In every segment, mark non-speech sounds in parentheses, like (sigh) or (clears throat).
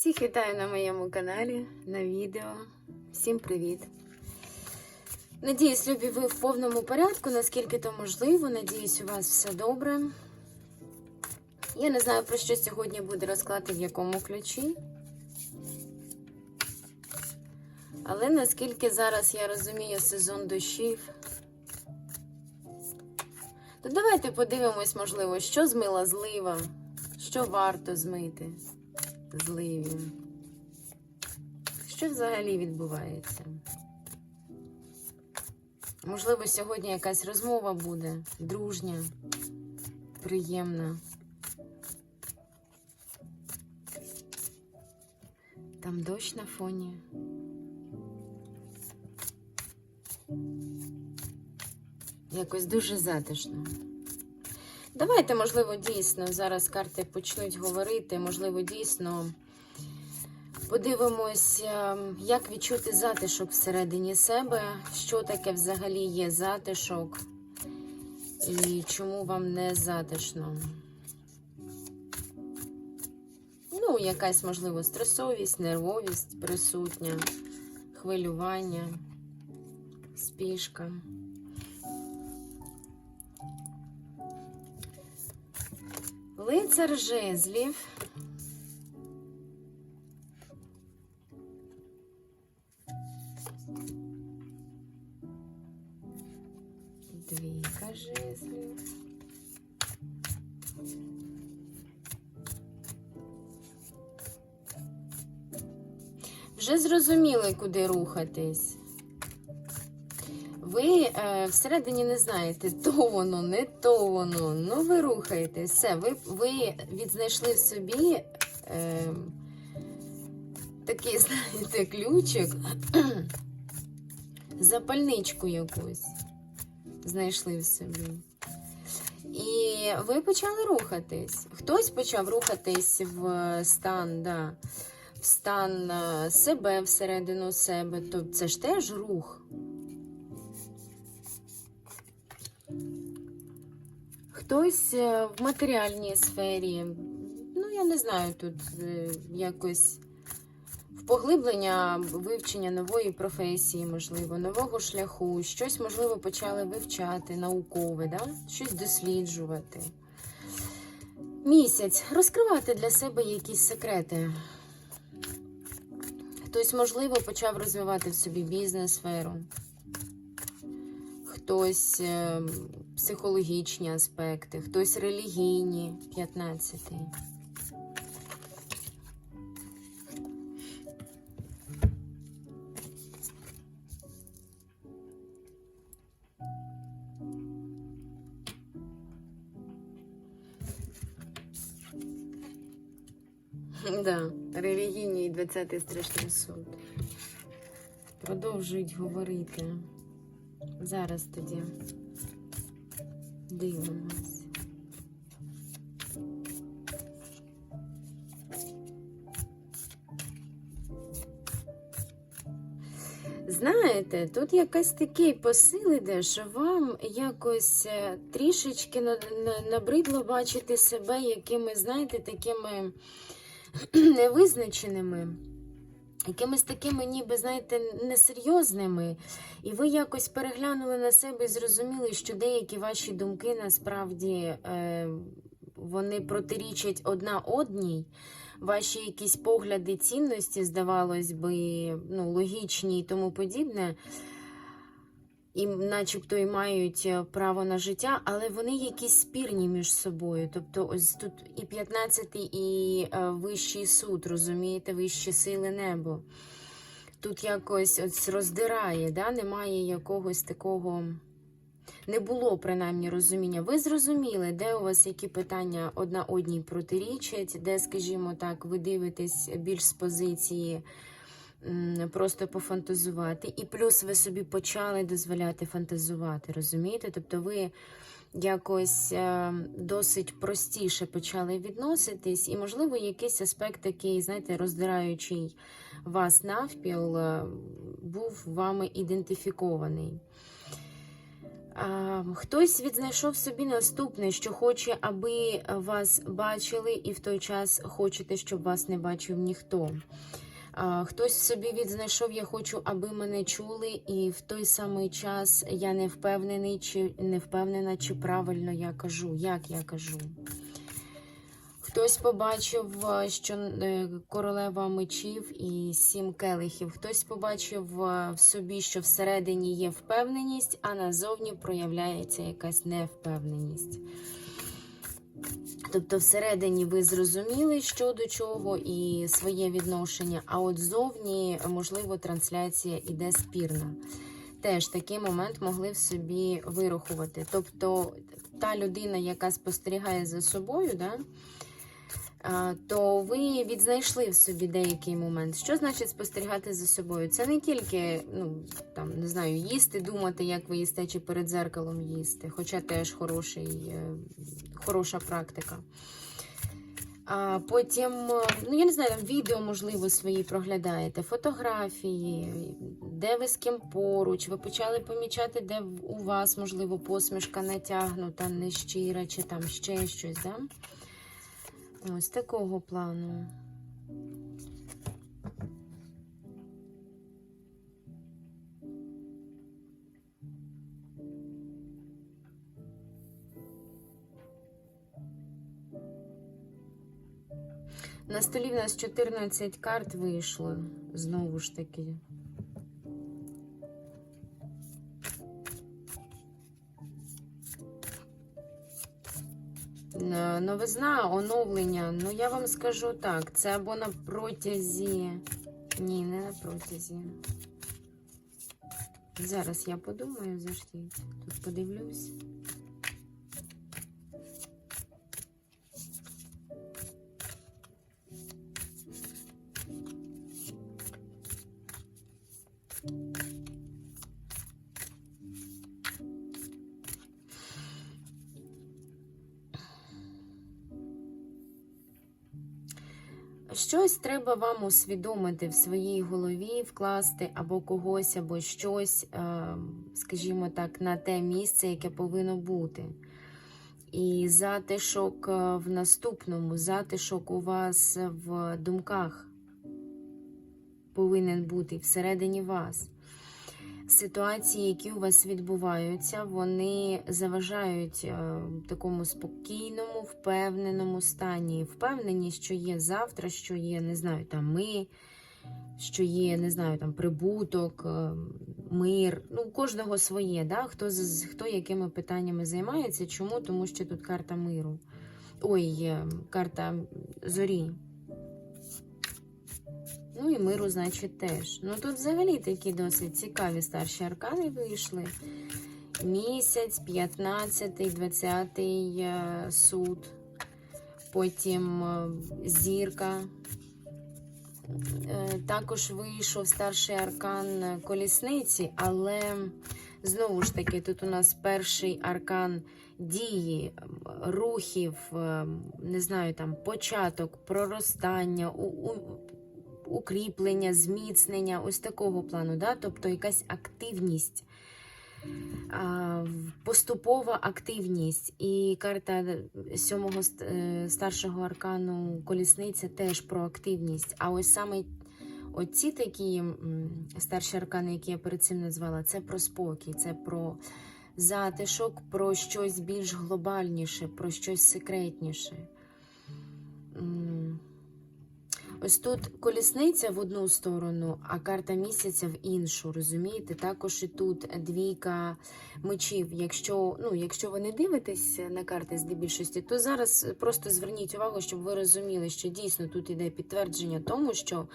Всіх вітаю на моєму каналі, на відео. Всім привіт! Надіюсь, любі, ви в повному порядку, наскільки то можливо. Надіюсь, у вас все добре. Я не знаю, про що сьогодні буде розклад і в якому ключі. Але наскільки зараз я розумію сезон дощів, то давайте подивимось, можливо, що змила злива, що варто змити зливі. Що взагалі відбувається? Можливо, сьогодні якась розмова буде дружня, приємна. Там дощ на фоні. Якось дуже затишно. Давайте, можливо, дійсно зараз карти почнуть говорити. Можливо, дійсно подивимось, як відчути затишок всередині себе, що таке взагалі є затишок, і чому вам не затишно. Ну, якась, можливо, стресовість, нервовість присутня, хвилювання, спішка. Лицар жезлів. Двійка жезлів. Вже зрозуміли, куди рухатись. Ви е, всередині не знаєте, (laughs) то воно, не то воно. Ну, ви рухаєтесь. Все, ви ви відзнайшли в собі е, такий, (laughs) знаєте, ключик, (clears throat) запальничку якусь знайшли в собі. І ви почали рухатись. Хтось почав рухатись в стан, да, в стан е, себе всередину себе. Тобто це ж теж рух. Хтось е, в матеріальній сфері, ну, я не знаю, тут е, якось в поглиблення вивчення нової професії, можливо, нового шляху, щось, можливо, почали вивчати, наукове, да? щось досліджувати. Місяць розкривати для себе якісь секрети. Хтось, можливо, почав розвивати в собі бізнес-сферу. Хтось е, психологічні аспекти, хтось релігійні, 15-й. Да, релігійні і 20-й страшний суд. Продовжують говорити. Зараз тоді дивимось. Знаєте, тут якась такий посил іде, що вам якось е, трішечки на- на- набридло бачити себе якими, знаєте, такими (clears throat) невизначеними якимись такими, ніби, знаєте, несерйозними. І ви якось переглянули на себе і зрозуміли, що деякі ваші думки насправді е, вони протирічать одна одній. Ваші якісь погляди, цінності, здавалось би, ну, логічні і тому подібне. І начебто і мають е, право на життя, але вони якісь спірні між собою. Тобто, ось тут і 15-й, і е, вищий суд, розумієте, вищі сили небо. Тут якось ось роздирає, да? немає якогось такого. Не було принаймні розуміння. Ви зрозуміли, де у вас які питання одна одній протирічать, де, скажімо так, ви дивитесь більш з позиції просто пофантазувати. І плюс ви собі почали дозволяти фантазувати, розумієте? Тобто ви якось е, досить простіше почали відноситись, і, можливо, якийсь аспект такий, знаєте, роздираючий вас навпіл, е, був вами ідентифікований. Хтось відзнайшов собі наступне, що хоче, аби вас бачили, і в той час хочете, щоб вас не бачив ніхто. Хтось собі відзнайшов, я хочу, аби мене чули, і в той самий час я не впевнений, чи не впевнена, чи правильно я кажу, як я кажу. Хтось побачив, е, що е, королева мечів і сім келихів. Хтось побачив е, в собі, що всередині є впевненість, а назовні проявляється якась невпевненість. Тобто, всередині ви зрозуміли, що до чого, і своє відношення, а от ззовні, можливо, трансляція іде спірна. Теж такий момент могли в собі вирахувати. Тобто, та людина, яка спостерігає за собою, да, то ви відзнайшли в собі деякий момент. Що значить спостерігати за собою? Це не тільки, ну, там, не знаю, їсти, думати, як ви їсте, чи перед зеркалом їсти, хоча теж хороший, е, хороша практика. А потім, е, ну я не знаю, там відео, можливо, свої проглядаєте, фотографії, де ви з ким поруч, ви почали помічати, де у вас, можливо, посмішка натягнута, нещира, чи там ще щось, да? Ось такого плану. На столі в нас 14 карт вийшло, знову ж таки. Новизна, оновлення. Ну, я вам скажу так, це або на протязі. Ні, не на протязі. Зараз я подумаю, завжди. Тут подивлюсь. Треба вам усвідомити в своїй голові, вкласти або когось, або щось, е, скажімо так, на те місце, яке повинно бути. І затишок е, в наступному, затишок у вас в думках повинен бути всередині вас. Ситуації, які у вас відбуваються, вони заважають е, такому спокійному, впевненому стані. Впевненість, що є завтра, що є, не знаю, там ми, що є, не знаю, там прибуток, е, мир. Ну, у кожного своє, да? хто, хто якими питаннями займається. Чому? Тому що тут карта миру. Ой, е, карта зорі. Ну і миру, значить, теж. Ну тут взагалі такі досить цікаві старші аркани вийшли. Місяць, 15, 20 е, суд, потім е, зірка. Е, Також вийшов старший аркан колісниці, але знову ж таки, тут у нас перший аркан дії, рухів, не знаю, там початок, проростання, у, у, укріплення, зміцнення, ось такого плану, да? тобто якась активність. Поступова активність. І карта сьомого е, старшого аркану колісниця теж про активність. А ось саме оці такі старші аркани, які я перед цим назвала, це про спокій, це про затишок, про щось більш глобальніше, про щось секретніше. Ось тут колісниця в одну сторону, а карта місяця в іншу. Розумієте? Також і тут двійка мечів. Якщо, ну, якщо ви не дивитесь на карти здебільшості, то зараз просто зверніть увагу, щоб ви розуміли, що дійсно тут іде підтвердження тому, що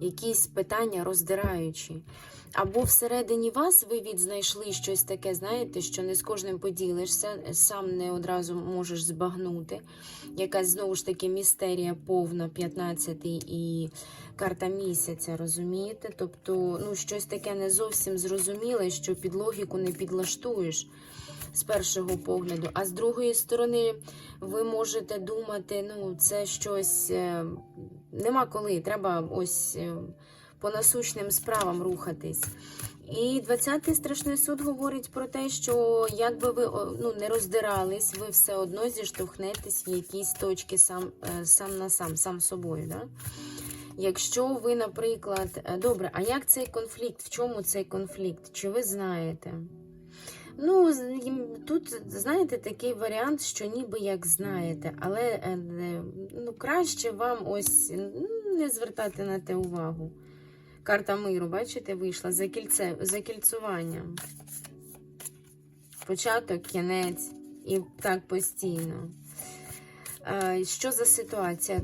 якісь питання роздираючі. Або всередині вас ви відзнайшли щось таке, знаєте, що не з кожним поділишся, сам не одразу можеш збагнути. Якась знову ж таки містерія повна, 15-й і карта місяця, розумієте? Тобто, ну, щось таке не зовсім зрозуміле, що під логіку не підлаштуєш з першого погляду. А з другої сторони, ви можете думати, ну, це щось е, нема коли. Треба ось е, по насущним справам рухатись. І 20-й страшний суд говорить про те, що якби ви ну, не роздирались, ви все одно зіштовхнетесь в якісь точки сам, е, сам на сам, сам собою. Да? Якщо ви, наприклад, добре, а як цей конфлікт? В чому цей конфлікт? Чи ви знаєте? Ну, тут, знаєте, такий варіант, що ніби як знаєте, але е, ну, краще вам ось не звертати на те увагу. Карта миру, бачите, вийшла за кільце, за кільцюванням. Початок, кінець і так постійно. Що за ситуація?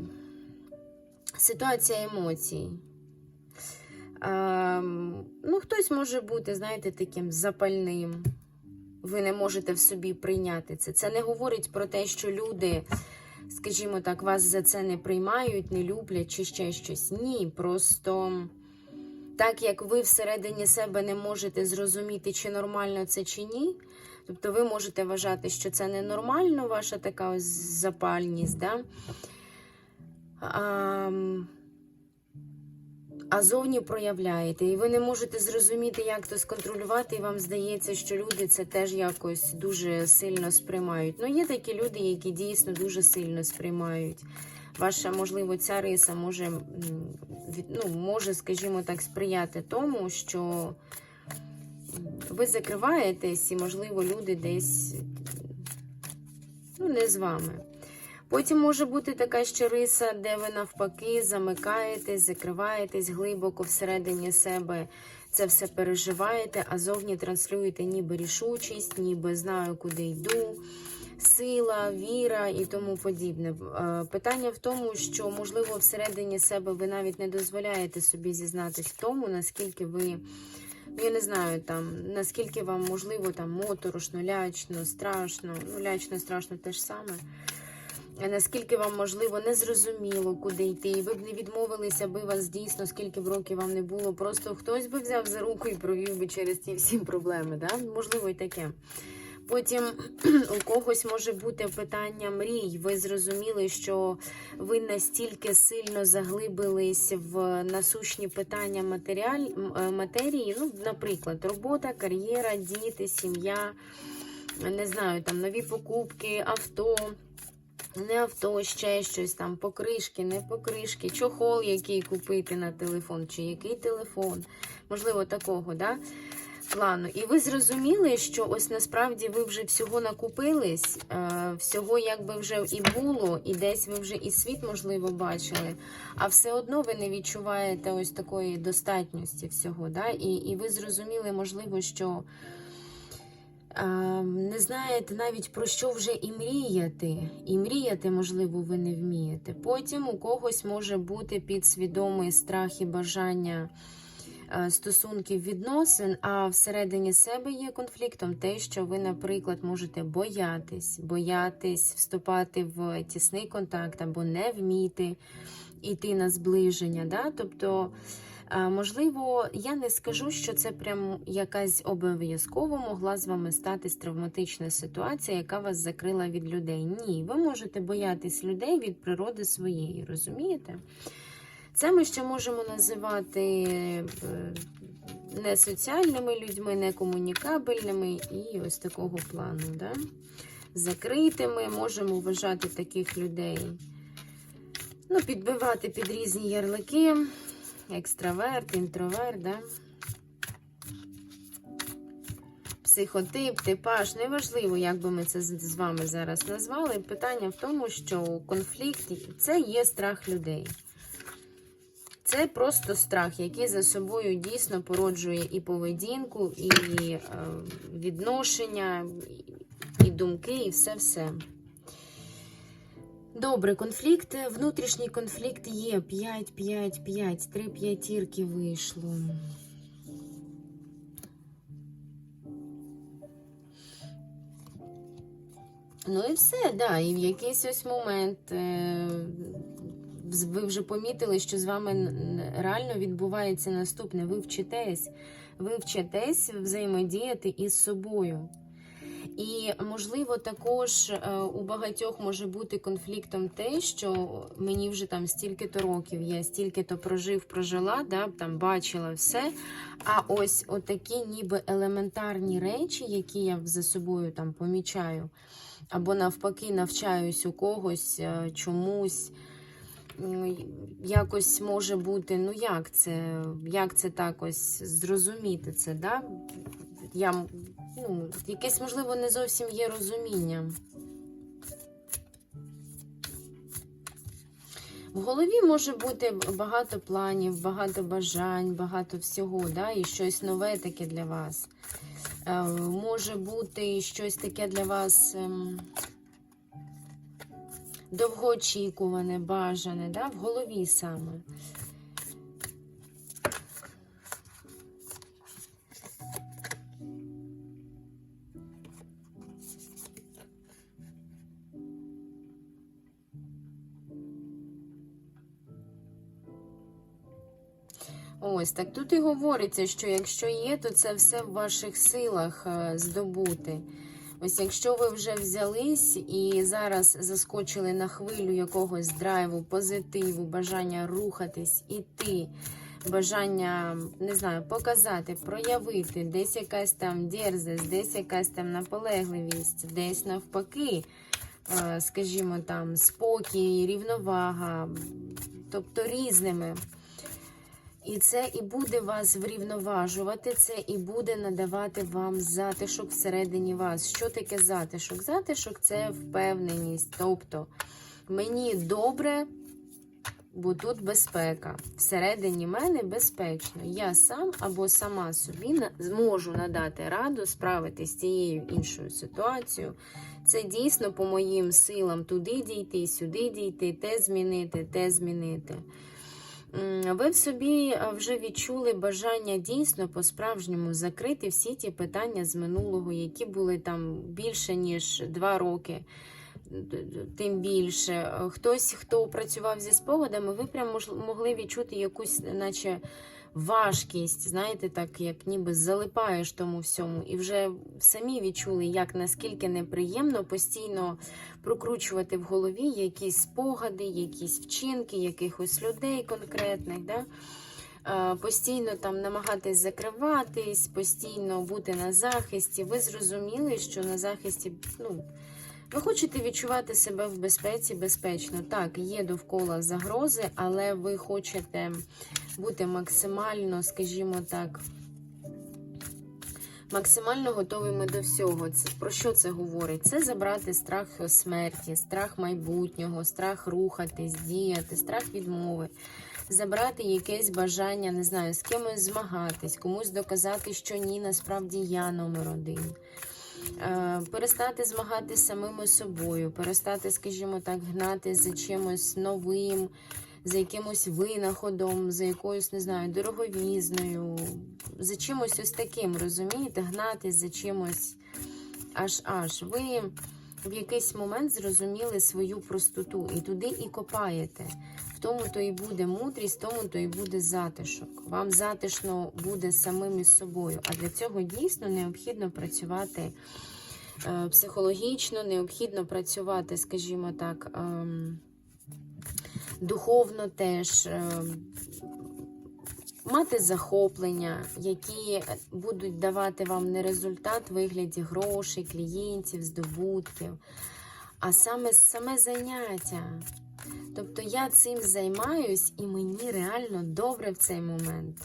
Ситуація емоцій. Ем, ну, хтось може бути, знаєте, таким запальним. Ви не можете в собі прийняти це. Це не говорить про те, що люди, скажімо так, вас за це не приймають, не люблять чи ще щось. Ні, просто так як ви всередині себе не можете зрозуміти, чи нормально це чи ні. Тобто ви можете вважати, що це ненормально, ваша така ось запальність, да? а, а зовні проявляєте. І ви не можете зрозуміти, як то сконтролювати, і вам здається, що люди це теж якось дуже сильно сприймають. Ну, є такі люди, які дійсно дуже сильно сприймають. Ваша, можливо, ця риса може, ну, може, скажімо так, сприяти тому, що ви закриваєтесь, і, можливо, люди десь ну, не з вами. Потім може бути така ще риса, де ви навпаки замикаєтесь, закриваєтесь глибоко всередині себе, це все переживаєте, а зовні транслюєте ніби рішучість, ніби знаю, куди йду, сила, віра і тому подібне. Е, Питання в тому, що, можливо, всередині себе ви навіть не дозволяєте собі зізнатись в тому, наскільки ви. Я не знаю, там, наскільки вам можливо там моторошно, лячно, страшно, ну, лячно, страшно те ж саме. А Наскільки вам можливо незрозуміло, куди йти, і ви б не відмовилися, аби вас дійсно, скільки б років вам не було, просто хтось би взяв за руку і провів би через ті всі проблеми. Да? Можливо, і таке. Потім (clears throat) у когось може бути питання мрій. Ви зрозуміли, що ви настільки сильно заглибились в насущні питання матеріаль, е, матерії, ну, наприклад, робота, кар'єра, діти, сім'я, не знаю, там нові покупки, авто. Не авто, ще щось там, покришки, не покришки, чохол, який купити на телефон, чи який телефон, можливо, такого, да? плану. І ви зрозуміли, що ось насправді ви вже всього накупились, е, всього якби вже і було, і десь ви вже і світ, можливо, бачили, а все одно ви не відчуваєте ось такої достатності всього. Да? І, і ви зрозуміли, можливо, що не знаєте навіть про що вже і мріяти. І мріяти, можливо, ви не вмієте. Потім у когось може бути підсвідомий страх і бажання е, стосунків відносин, а всередині себе є конфліктом те, що ви, наприклад, можете боятись, боятись вступати в тісний контакт або не вміти йти на зближення. Да? Тобто, можливо, я не скажу, що це прям якась обов'язково могла з вами статись травматична ситуація, яка вас закрила від людей. Ні, ви можете боятись людей від природи своєї, розумієте? Це ми ще можемо називати е, не соціальними людьми, не комунікабельними і ось такого плану. Да? Закритими можемо вважати таких людей. Ну, підбивати під різні ярлики, екстраверт, інтроверт, да? психотип, типаж, неважливо, як би ми це з вами зараз назвали. Питання в тому, що конфлікт це є страх людей. Це просто страх, який за собою дійсно породжує і поведінку, і е, відношення, і думки, і все-все. Добре, конфлікт, внутрішній конфлікт є 5, 5, 5, 3 п'ятірки вийшло. Ну і все, да. І в якийсь ось момент е, ви вже помітили, що з вами реально відбувається наступне. Ви вчитесь, ви вчитесь взаємодіяти із собою. І, можливо, також е, у багатьох може бути конфліктом те, що мені вже там стільки-то років, я стільки-то прожив, прожила, да, там бачила все. А ось отакі ніби елементарні речі, які я за собою там помічаю, або навпаки навчаюсь у когось е, чомусь. Якось може бути, ну як це, як це так ось зрозуміти це, да? Я, ну, якесь, можливо, не зовсім є розуміння. В голові може бути багато планів, багато бажань, багато всього, да? і щось нове таке для вас. Е, може бути щось таке для вас ем, довгоочікуване, бажане, да? в голові саме. Ось так тут і говориться, що якщо є, то це все в ваших силах е, здобути. Ось якщо ви вже взялись і зараз заскочили на хвилю якогось драйву, позитиву, бажання рухатись, іти, бажання, не знаю, показати, проявити, десь якась там дерзость, десь якась там наполегливість, десь навпаки, е, скажімо там, спокій, рівновага, тобто різними. І це і буде вас врівноважувати, це і буде надавати вам затишок всередині вас. Що таке затишок? Затишок це впевненість. Тобто мені добре, бо тут безпека. Всередині мене безпечно. Я сам або сама собі зможу надати раду справитись з цією іншою ситуацією. Це дійсно по моїм силам туди дійти, сюди дійти, те змінити, те змінити. Ви в собі е, вже відчули бажання дійсно по-справжньому закрити всі ті питання з минулого, які були там більше, ніж два роки. Тим більше. Е, Хтось, хто працював зі спогадами, ви прям могли відчути якусь, наче важкість, знаєте, так як ніби залипаєш тому всьому, і вже самі відчули, як наскільки неприємно постійно прокручувати в голові якісь спогади, якісь вчинки, якихось людей конкретних. Да? Е, Постійно там намагатись закриватись, постійно бути на захисті. Ви зрозуміли, що на захисті, ну, ви хочете відчувати себе в безпеці, безпечно. Так, є довкола загрози, але ви хочете бути максимально, скажімо так, максимально готовими до всього. Це, про що це говорить? Це забрати страх смерті, страх майбутнього, страх рухатись, діяти, страх відмови. Забрати якесь бажання, не знаю, з кимось змагатись, комусь доказати, що ні, насправді я номер один. Е, Перестати змагатися самими собою, перестати, скажімо так, гнати за чимось новим, за якимось винаходом, за якоюсь, не знаю, дороговізною, за чимось ось таким, розумієте, гнати за чимось аж аж. Ви в якийсь момент зрозуміли свою простоту і туди і копаєте. Тому то і буде мудрість, тому то і буде затишок. Вам затишно буде самим із собою. А для цього дійсно необхідно працювати е, психологічно, необхідно працювати, скажімо так, ем, духовно теж. ем, Мати захоплення, які будуть давати вам не результат в вигляді грошей, клієнтів, здобутків, а саме саме заняття. Тобто я цим займаюсь і мені реально добре в цей момент.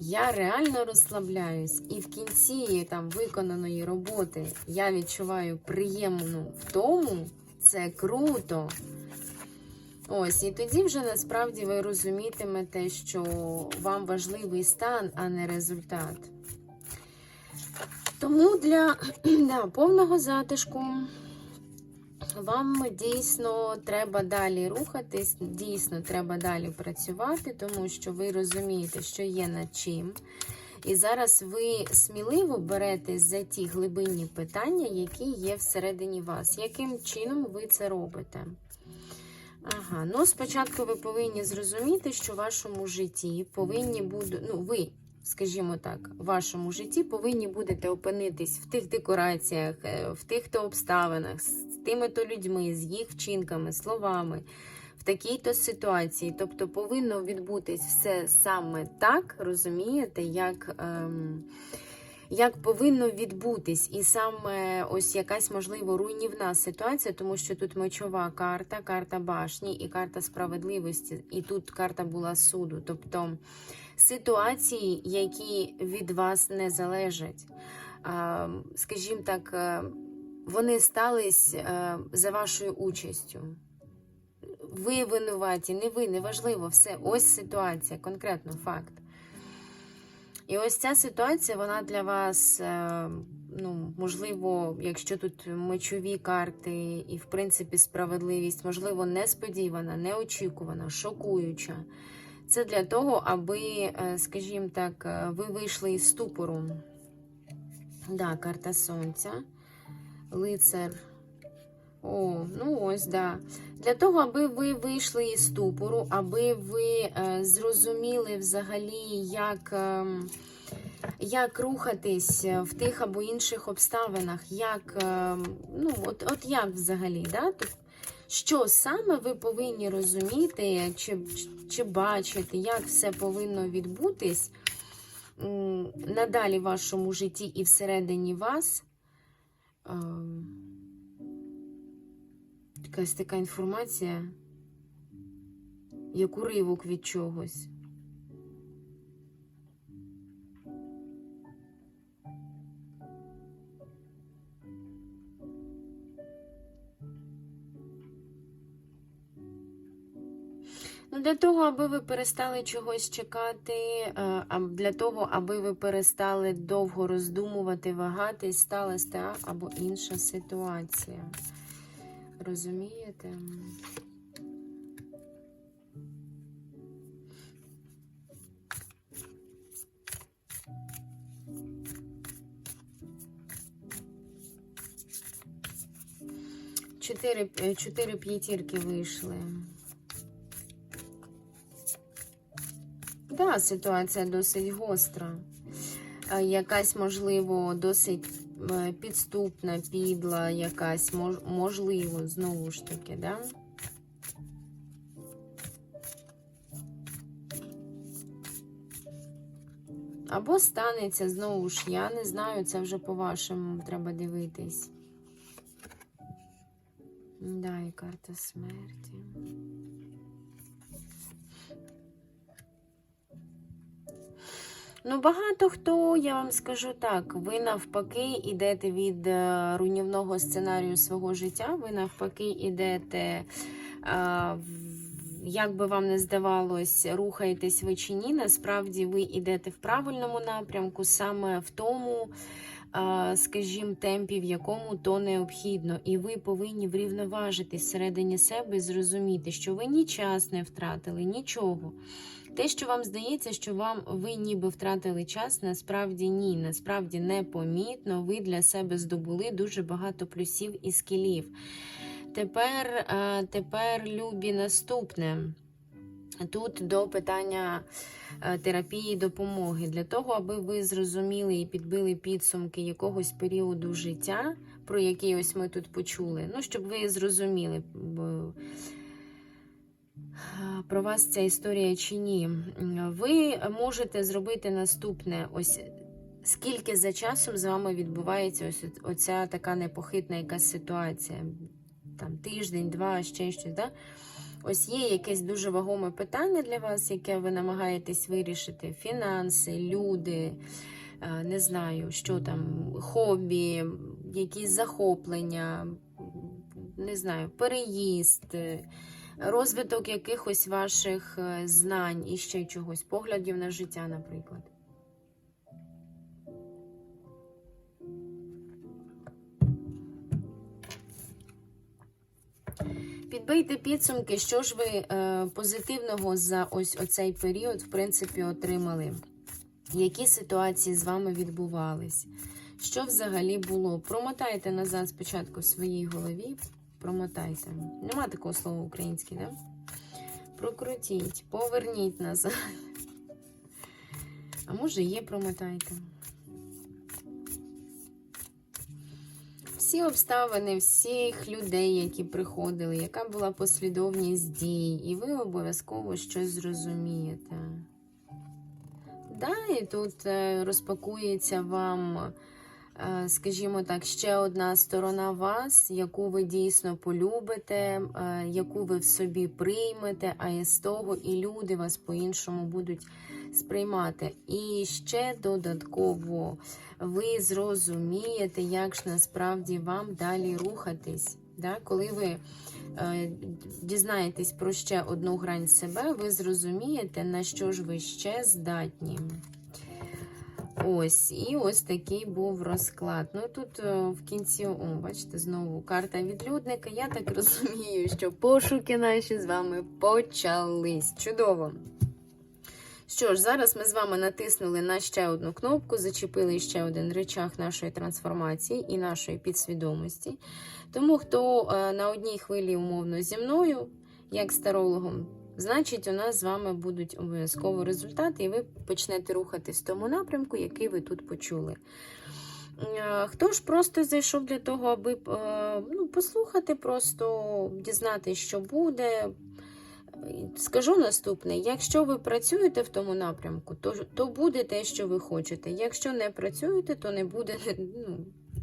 Я реально розслабляюсь, і в кінці там виконаної роботи я відчуваю приємну втому. Це круто. Ось, і тоді вже насправді ви розумітимете, що вам важливий стан, а не результат. Тому для (clears throat) да, повного затишку вам дійсно треба далі рухатись, дійсно треба далі працювати, тому що ви розумієте, що є над чим. І зараз ви сміливо беретесь за ті глибинні питання, які є всередині вас. Яким чином ви це робите? Ага, ну спочатку ви повинні зрозуміти, що в вашому житті повинні бути, ну, ви скажімо так, в вашому житті повинні будете опинитись в тих декораціях, е, в тих то обставинах, з тими то людьми, з їх вчинками, словами, в такій-то ситуації. Тобто повинно відбутись все саме так, розумієте, як. Ем, як повинно відбутись, і саме ось якась можливо руйнівна ситуація, тому що тут мечова карта, карта башні і карта справедливості, і тут карта була суду. Тобто ситуації, які від вас не залежать. Скажімо так, е, вони стались е, за вашою участю. Ви винуваті, не ви, неважливо, все. Ось ситуація, конкретно факт. І ось ця ситуація, вона для вас, е, ну, можливо, якщо тут мечові карти і, в принципі, справедливість, можливо, несподівана, неочікувана, шокуюча. Це для того, аби, е, скажімо так, е, ви вийшли із ступору. Да, карта сонця, лицар. О, ну ось, да. Для того, аби ви вийшли із ступору, аби ви е, зрозуміли взагалі, як, е, як рухатись в тих або інших обставинах, як, е, ну, от, от як взагалі, да? Що саме ви повинні розуміти, чи, чи бачити, як все повинно відбутись надалі в вашому житті і всередині вас. Е, Якась така інформація, як уривок від чогось. Для того, аби ви перестали чогось чекати, е, для того, аби ви перестали довго роздумувати, вагатись, сталася та або інша ситуація. Розумієте? Чотири, е, п'ятірки вийшли. Да, ситуація досить гостра. Е, Якась, можливо, досить е, підступна, підла, якась, можливо, знову ж таки, да? Або станеться, знову ж, я не знаю, це вже по-вашому треба дивитись. Да, і карта смерті. Ну, багато хто, я вам скажу так, ви навпаки йдете від е, руйнівного сценарію свого життя, ви навпаки йдете, е, в- як би вам не здавалось, рухаєтесь ви чи ні, насправді ви йдете в правильному напрямку, саме в тому, е, скажімо, темпі, в якому то необхідно. І ви повинні врівноважитись всередині себе і зрозуміти, що ви ні час не втратили, нічого. Те, що вам здається, що вам ви ніби втратили час, насправді ні. Насправді непомітно. Ви для себе здобули дуже багато плюсів і скілів. Тепер, е, тепер любі наступне. Тут до питання е, терапії допомоги. Для того, аби ви зрозуміли і підбили підсумки якогось періоду життя, про який ось ми тут почули. Ну, щоб ви зрозуміли. Про вас ця історія чи ні. Ви можете зробити наступне: ось скільки за часом з вами відбувається ось оця така непохитна якась ситуація. Там тиждень, два, ще щось. Да? Ось є якесь дуже вагоме питання для вас, яке ви намагаєтесь вирішити: фінанси, люди, не знаю, що там, хобі, якісь захоплення, не знаю, переїзд розвиток якихось ваших е, знань і ще чогось, поглядів на життя, наприклад. Підбийте підсумки, що ж ви е, позитивного за ось оцей період, в принципі, отримали. Які ситуації з вами відбувались? Що взагалі було? Промотайте назад спочатку в своїй голові. Промотайте. Нема такого слова українське, да? Прокрутіть, поверніть назад. А може є, промотайте. Всі обставини всіх людей, які приходили, яка була послідовність дій, і ви обов'язково щось зрозумієте. І тут е, розпакується вам, скажімо так, ще одна сторона вас, яку ви дійсно полюбите, е, яку ви в собі приймете, а із того і люди вас по-іншому будуть сприймати. І ще додатково ви зрозумієте, як ж насправді вам далі рухатись. Да? Коли ви е, дізнаєтесь про ще одну грань себе, ви зрозумієте, на що ж ви ще здатні. Ось, і ось такий був розклад. Ну тут е, в кінці, о, бачите, знову карта відлюдника. Я так (laughs) розумію, що пошуки наші з вами почались. Чудово! Що ж, зараз ми з вами натиснули на ще одну кнопку, зачепили ще один речах нашої трансформації і нашої підсвідомості. Тому, хто е, на одній хвилі умовно зі мною, як з тарологом, значить, у нас з вами будуть обов'язково результати, і ви почнете рухатись в тому напрямку, який ви тут почули. Е, Хто ж просто зайшов для того, аби е, ну, послухати, просто дізнатися, що буде. Скажу наступне: якщо ви працюєте в тому напрямку, то, то буде те, що ви хочете. Якщо не працюєте, то не буде, (laughs) ну,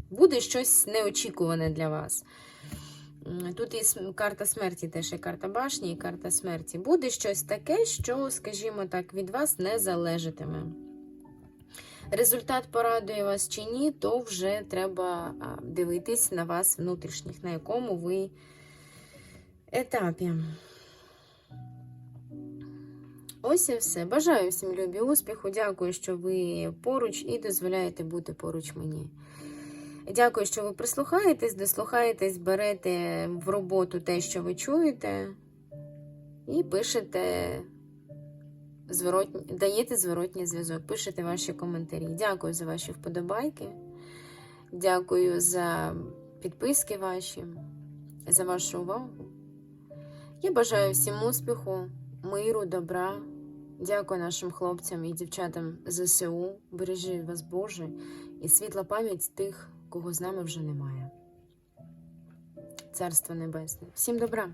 буде щось неочікуване для вас. Тут і карта смерті, теж і карта башні, і карта смерті. Буде щось таке, що, скажімо так, від вас не залежатиме. Результат порадує вас чи ні, то вже треба дивитись на вас внутрішніх, на якому ви етапі. Ось і все. Бажаю всім любі успіху. Дякую, що ви поруч і дозволяєте бути поруч мені. Дякую, що ви прислухаєтесь, дослухаєтесь, берете в роботу те, що ви чуєте, і пишете зворотні, даєте зворотній зв'язок, пишете ваші коментарі. Дякую за ваші вподобайки. Дякую за підписки ваші, за вашу увагу. Я бажаю всім успіху, миру, добра. Дякую нашим хлопцям і дівчатам ЗСУ. Бережи вас, Боже, і світла пам'ять тих, кого з нами вже немає. Царство Небесне. Всім добра!